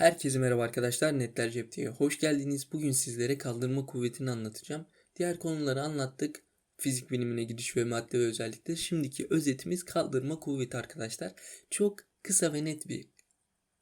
Herkese merhaba arkadaşlar. Netler Cep'te hoş geldiniz. Bugün sizlere kaldırma kuvvetini anlatacağım. Diğer konuları anlattık. Fizik bilimine giriş ve madde ve özellikler. Şimdiki özetimiz kaldırma kuvveti arkadaşlar. Çok kısa ve net bir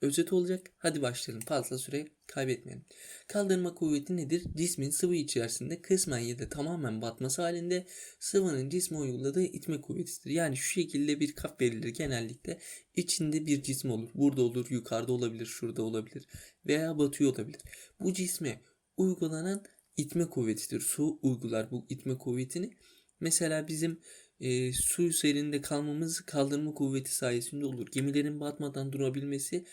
özet olacak. Hadi başlayalım. Fazla süre kaybetmeyelim. Kaldırma kuvveti nedir? Cismin sıvı içerisinde kısmen ya da tamamen batması halinde sıvının cisme uyguladığı itme kuvvetidir. Yani şu şekilde bir kap verilir genellikle. içinde bir cisim olur. Burada olur, yukarıda olabilir, şurada olabilir veya batıyor olabilir. Bu cisme uygulanan itme kuvvetidir. Su uygular bu itme kuvvetini. Mesela bizim e, su üzerinde kalmamız kaldırma kuvveti sayesinde olur. Gemilerin batmadan durabilmesi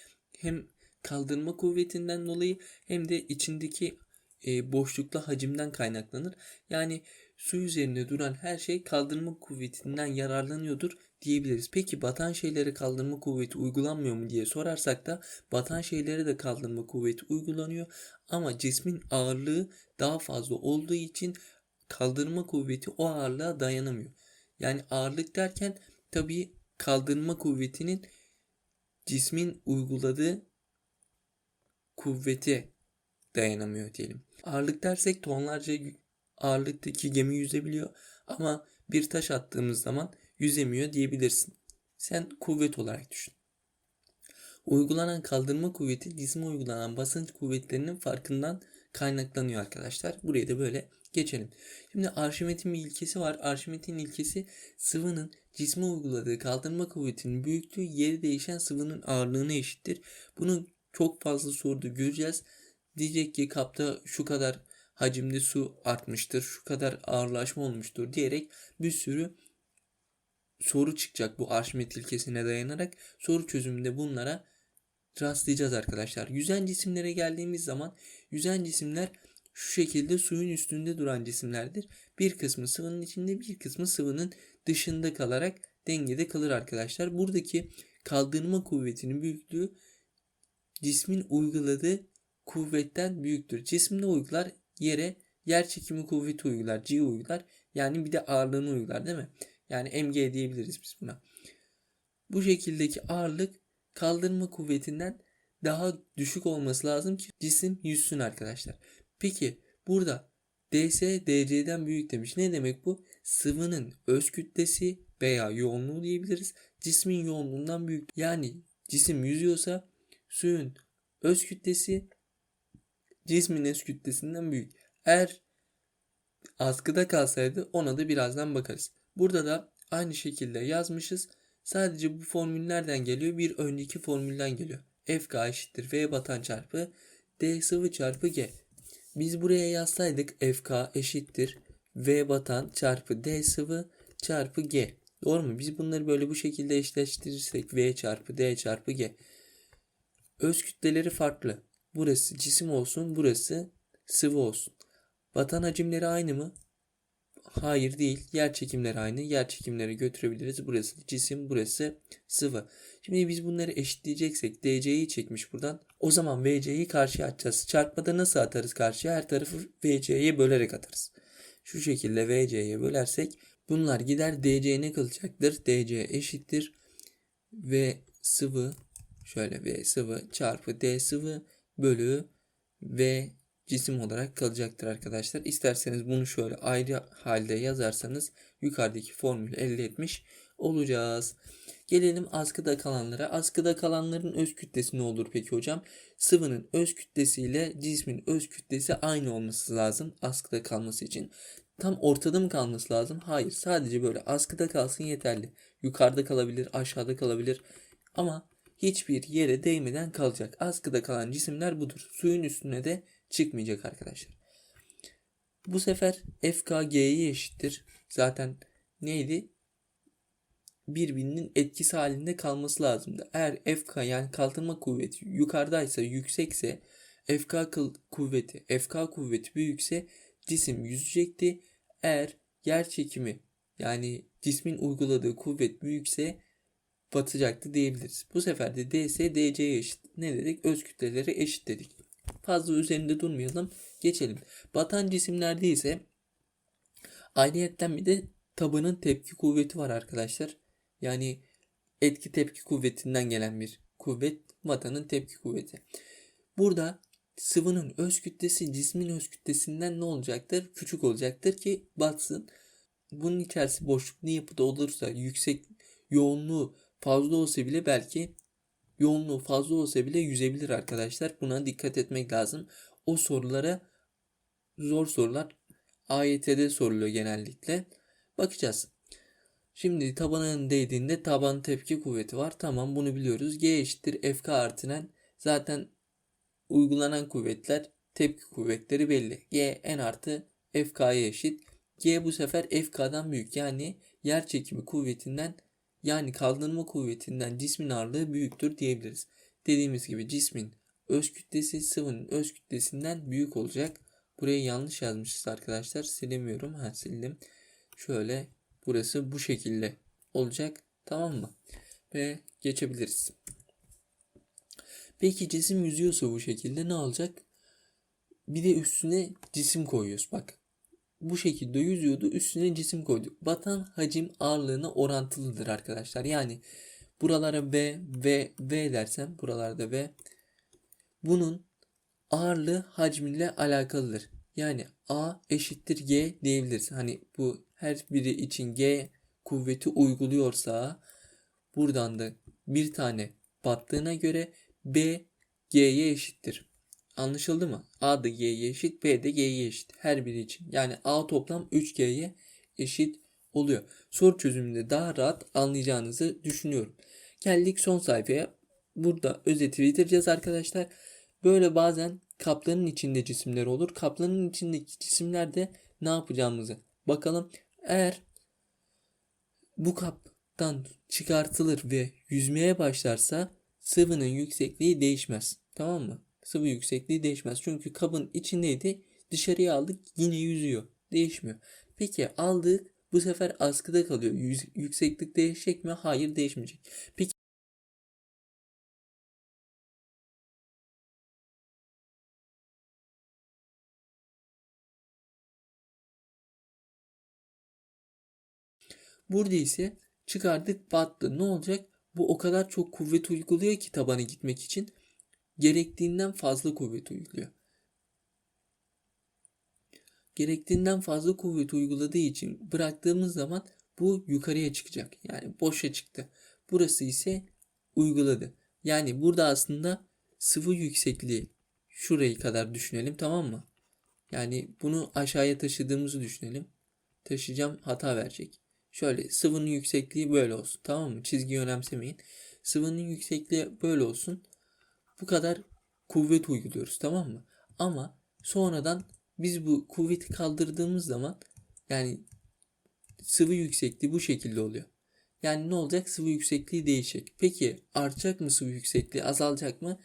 hem kaldırma kuvvetinden dolayı hem de içindeki e, boşlukta hacimden kaynaklanır. Yani su üzerinde duran her şey kaldırma kuvvetinden yararlanıyordur diyebiliriz. Peki batan şeylere kaldırma kuvveti uygulanmıyor mu diye sorarsak da batan şeylere de kaldırma kuvveti uygulanıyor. Ama cismin ağırlığı daha fazla olduğu için kaldırma kuvveti o ağırlığa dayanamıyor. Yani ağırlık derken tabii kaldırma kuvvetinin cismin uyguladığı kuvvete dayanamıyor diyelim. Ağırlık dersek tonlarca ağırlıktaki gemi yüzebiliyor ama bir taş attığımız zaman yüzemiyor diyebilirsin. Sen kuvvet olarak düşün. Uygulanan kaldırma kuvveti cisme uygulanan basınç kuvvetlerinin farkından kaynaklanıyor arkadaşlar. Buraya da böyle geçelim. Şimdi Arşimet'in bir ilkesi var. Arşimet'in ilkesi sıvının cisme uyguladığı kaldırma kuvvetinin büyüklüğü yeri değişen sıvının ağırlığına eşittir. Bunu çok fazla soruda göreceğiz. Diyecek ki kapta şu kadar hacimde su artmıştır, şu kadar ağırlaşma olmuştur diyerek bir sürü soru çıkacak bu Arşimet ilkesine dayanarak. Soru çözümünde bunlara rastlayacağız arkadaşlar. Yüzen cisimlere geldiğimiz zaman yüzen cisimler şu şekilde suyun üstünde duran cisimlerdir. Bir kısmı sıvının içinde bir kısmı sıvının dışında kalarak dengede kalır arkadaşlar. Buradaki kaldırma kuvvetinin büyüklüğü cismin uyguladığı kuvvetten büyüktür. Cisim ne uygular? Yere yer çekimi kuvveti uygular. G uygular. Yani bir de ağırlığını uygular değil mi? Yani mg diyebiliriz biz buna. Bu şekildeki ağırlık kaldırma kuvvetinden daha düşük olması lazım ki cisim yüzsün arkadaşlar. Peki burada ds dc'den büyük demiş. Ne demek bu? Sıvının öz kütlesi veya yoğunluğu diyebiliriz. Cismin yoğunluğundan büyük. Yani cisim yüzüyorsa suyun öz kütlesi cismin öz kütlesinden büyük. Eğer askıda kalsaydı ona da birazdan bakarız. Burada da aynı şekilde yazmışız. Sadece bu formül nereden geliyor? Bir önceki formülden geliyor. FK eşittir V batan çarpı D sıvı çarpı G. Biz buraya yazsaydık FK eşittir V batan çarpı D sıvı çarpı G. Doğru mu? Biz bunları böyle bu şekilde eşleştirirsek V çarpı D çarpı G. Öz kütleleri farklı. Burası cisim olsun, burası sıvı olsun. Batan hacimleri aynı mı? Hayır değil. Yer çekimleri aynı. Yer çekimleri götürebiliriz. Burası cisim, burası sıvı. Şimdi biz bunları eşitleyeceksek DC'yi çekmiş buradan. O zaman VC'yi karşıya atacağız. Çarpmada nasıl atarız karşıya? Her tarafı VC'ye bölerek atarız. Şu şekilde VC'ye bölersek bunlar gider. DC ne kalacaktır? DC eşittir. V sıvı şöyle V sıvı çarpı D sıvı bölü V cisim olarak kalacaktır arkadaşlar. İsterseniz bunu şöyle ayrı halde yazarsanız yukarıdaki formülü elde etmiş olacağız. Gelelim askıda kalanlara. Askıda kalanların öz kütlesi ne olur peki hocam? Sıvının öz kütlesi ile cismin öz kütlesi aynı olması lazım askıda kalması için. Tam ortada mı kalması lazım? Hayır. Sadece böyle askıda kalsın yeterli. Yukarıda kalabilir, aşağıda kalabilir. Ama hiçbir yere değmeden kalacak. Askıda kalan cisimler budur. Suyun üstüne de çıkmayacak arkadaşlar. Bu sefer FKG'ye eşittir. Zaten neydi? Birbirinin etkisi halinde kalması lazımdı. Eğer FK yani kaldırma kuvveti yukarıdaysa yüksekse FK kuvveti FK kuvveti büyükse cisim yüzecekti. Eğer yer çekimi yani cismin uyguladığı kuvvet büyükse batacaktı diyebiliriz. Bu sefer de DS DC'ye eşit. Ne dedik? Öz kütleleri eşit dedik. Fazla üzerinde durmayalım. Geçelim. Batan cisimlerde ise ayrıyetten bir de tabanın tepki kuvveti var arkadaşlar. Yani etki tepki kuvvetinden gelen bir kuvvet vatanın tepki kuvveti. Burada sıvının öz kütlesi cismin öz kütlesinden ne olacaktır? Küçük olacaktır ki batsın. Bunun içerisi boşluklu yapıda olursa yüksek yoğunluğu fazla olsa bile belki yoğunluğu fazla olsa bile yüzebilir arkadaşlar. Buna dikkat etmek lazım. O sorulara zor sorular AYT'de soruluyor genellikle. Bakacağız. Şimdi tabanın değdiğinde taban tepki kuvveti var. Tamam bunu biliyoruz. G eşittir FK artı N. Zaten uygulanan kuvvetler tepki kuvvetleri belli. G N artı FK'ya eşit. G bu sefer FK'dan büyük. Yani yer çekimi kuvvetinden yani kaldırma kuvvetinden cismin ağırlığı büyüktür diyebiliriz. Dediğimiz gibi cismin öz kütlesi sıvının öz kütlesinden büyük olacak. Burayı yanlış yazmışız arkadaşlar. Silemiyorum. Ha sildim. Şöyle burası bu şekilde olacak. Tamam mı? Ve geçebiliriz. Peki cisim yüzüyorsa bu şekilde ne olacak? Bir de üstüne cisim koyuyoruz. Bak bu şekilde yüzüyordu. Üstüne cisim koyduk. Batan hacim ağırlığına orantılıdır arkadaşlar. Yani buralara V, V, V dersem buralarda V. Bunun ağırlığı hacmiyle alakalıdır. Yani A eşittir G diyebiliriz. Hani bu her biri için G kuvveti uyguluyorsa buradan da bir tane battığına göre B G'ye eşittir. Anlaşıldı mı? A da G'ye eşit, B de G'ye eşit. Her biri için. Yani A toplam 3G'ye eşit oluyor. Soru çözümünde daha rahat anlayacağınızı düşünüyorum. Geldik son sayfaya. Burada özeti bitireceğiz arkadaşlar. Böyle bazen kaplanın içinde cisimler olur. Kaplanın içindeki cisimlerde ne yapacağımızı bakalım. Eğer bu kaptan çıkartılır ve yüzmeye başlarsa sıvının yüksekliği değişmez. Tamam mı? Sıvı yüksekliği değişmez. Çünkü kabın içindeydi. Dışarıya aldık yine yüzüyor. Değişmiyor. Peki aldık bu sefer askıda kalıyor. Yükseklik değişecek mi? Hayır değişmeyecek. Peki Burada ise çıkardık battı. Ne olacak? Bu o kadar çok kuvvet uyguluyor ki tabana gitmek için gerektiğinden fazla kuvvet uyguluyor. Gerektiğinden fazla kuvvet uyguladığı için bıraktığımız zaman bu yukarıya çıkacak. Yani boşa çıktı. Burası ise uyguladı. Yani burada aslında sıvı yüksekliği şurayı kadar düşünelim tamam mı? Yani bunu aşağıya taşıdığımızı düşünelim. Taşıyacağım hata verecek. Şöyle sıvının yüksekliği böyle olsun tamam mı? Çizgiyi önemsemeyin. Sıvının yüksekliği böyle olsun. Bu kadar kuvvet uyguluyoruz tamam mı? Ama sonradan biz bu kuvveti kaldırdığımız zaman yani sıvı yüksekliği bu şekilde oluyor. Yani ne olacak? Sıvı yüksekliği değişecek. Peki artacak mı sıvı yüksekliği? Azalacak mı?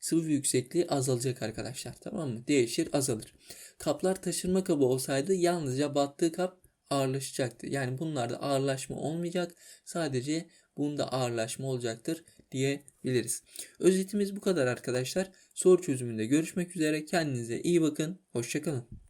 Sıvı yüksekliği azalacak arkadaşlar. Tamam mı? Değişir, azalır. Kaplar taşırma kabı olsaydı yalnızca battığı kap ağırlaşacaktı. Yani bunlarda ağırlaşma olmayacak. Sadece bunda ağırlaşma olacaktır diyebiliriz. Özetimiz bu kadar arkadaşlar. Soru çözümünde görüşmek üzere. Kendinize iyi bakın. Hoşçakalın.